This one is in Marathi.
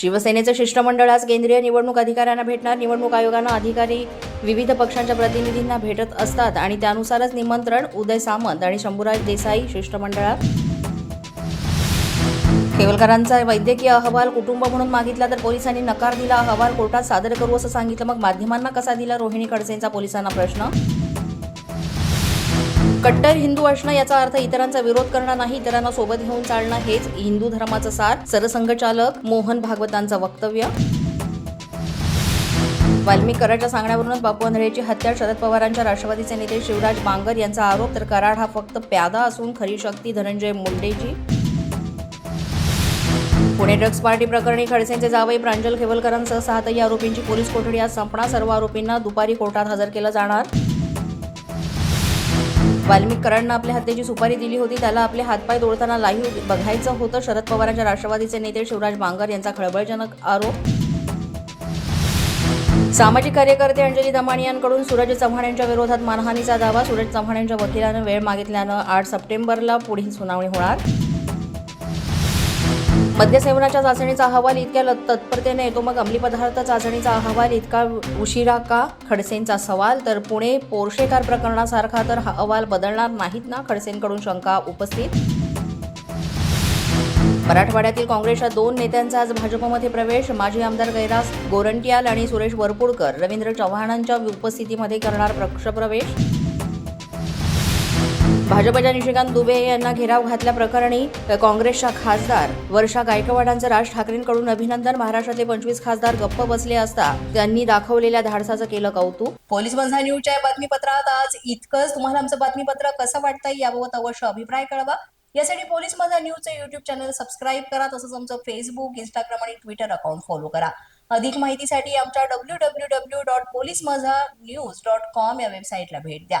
शिवसेनेचं शिष्टमंडळ आज केंद्रीय निवडणूक अधिकाऱ्यांना भेटणार. निवडणूक आयोगानं अधिकारी विविध पक्षांच्या प्रतिनिधींना भेटत असतात आणि त्यानुसारच निमंत्रण उदय सामंत आणि शंभूराज देसाई शिष्टमंडळात. केवलकरांचा वैद्यकीय अहवाल कुटुंब म्हणून मागितला तर पोलिसांनी नकार दिला. अहवाल कोर्टात सादर करू असं सांगितलं. मग माध्यमांना कसा दिला? रोहिणी खडसेंचा पोलिसांना प्रश्न कट्टर हिंदू असणं याचा अर्थ इतरांचा विरोध करणं नाही इतरांना सोबत घेऊन चालणं हेच हिंदू धर्माचं सार. सरसंघचालक मोहन भागवतांचं वक्तव्य. वाल्मिक कराडच्या सांगण्यावरूनच बापू आंधळेची हत्या शरद पवारांच्या राष्ट्रवादीचे नेते शिवराज बांगर यांचा आरोप तर कराड हा फक्त प्यादा असून खरी शक्ती धनंजय मुंडेची पुणे ड्रग्ज पार्टी प्रकरणी खडसेंचे जावई प्रांजल खेवलकरांसह सातही आरोपींची पोलीस कोठडी आज संपणार सर्व आरोपींना दुपारी कोर्टात हजर केलं जाणार. वाल्मिकरांना आपल्या हत्येची सुपारी दिली होती. त्याला आपले हातपाय तोडताना लाईव्ह बघायचं होतं. शरद पवारांच्या राष्ट्रवादीचे नेते शिवराज बांगर यांचा खळबळजनक आरोप. सामाजिक कार्यकर्ते अंजली दमाणी यांकडून सूरज चव्हाण यांच्या विरोधात मानहानीचा दावा. सूरज चव्हाण यांच्या वकिलानं वेळ मागितल्यानं आठ सप्टेंबरला पुढील सुनावणी होणार. मद्यसेवनाच्या चाचणीचा अहवाल इतक्या तत्परतेने येतो. मग अंमली पदार्थ चाचणीचा अहवाल इतका उशिरा का? खडसेंचा सवाल. तर पुणे पोर्शेकार प्रकरणासारखा तर हा अहवाल बदलणार नाहीत ना? खडसेंकडून शंका उपस्थित. मराठवाड्यातील काँग्रेसच्या दोन नेत्यांचा आज भाजपमध्ये प्रवेश. माजी आमदार कैलास गोरंटियाल आणि सुरेश वरपुडकर रवींद्र चव्हाणांच्या उपस्थितीमध्ये करणार पक्षप्रवेश भाजपच्या निशिकांत दुबे यांना घेराव घातल्याप्रकरणी काँग्रेसच्या खासदार वर्षा गायकवाडांचं राज ठाकरेंकडून अभिनंदन. महाराष्ट्रातले पंचवीस खासदार गप्प बसले असता त्यांनी दाखवलेल्या धाडसाचं केलं कौतुक. पोलीस बंधा न्यूजच्या या बातमीपत्रात आज इतकंच. तुम्हाला आमचं बातमीपत्र कसं वाटतंय याबाबत अवश्य अभिप्राय कळवा. यासाठी पोलीस माझा न्यूजचं युट्यूब चॅनल सबस्क्राईब करा तसंच आमचं फेसबुक इंस्टाग्राम आणि ट्विटर अकाउंट फॉलो करा. अधिक माहितीसाठी आमच्या W W W dot police Majha news dot com या वेबसाईटला भेट द्या.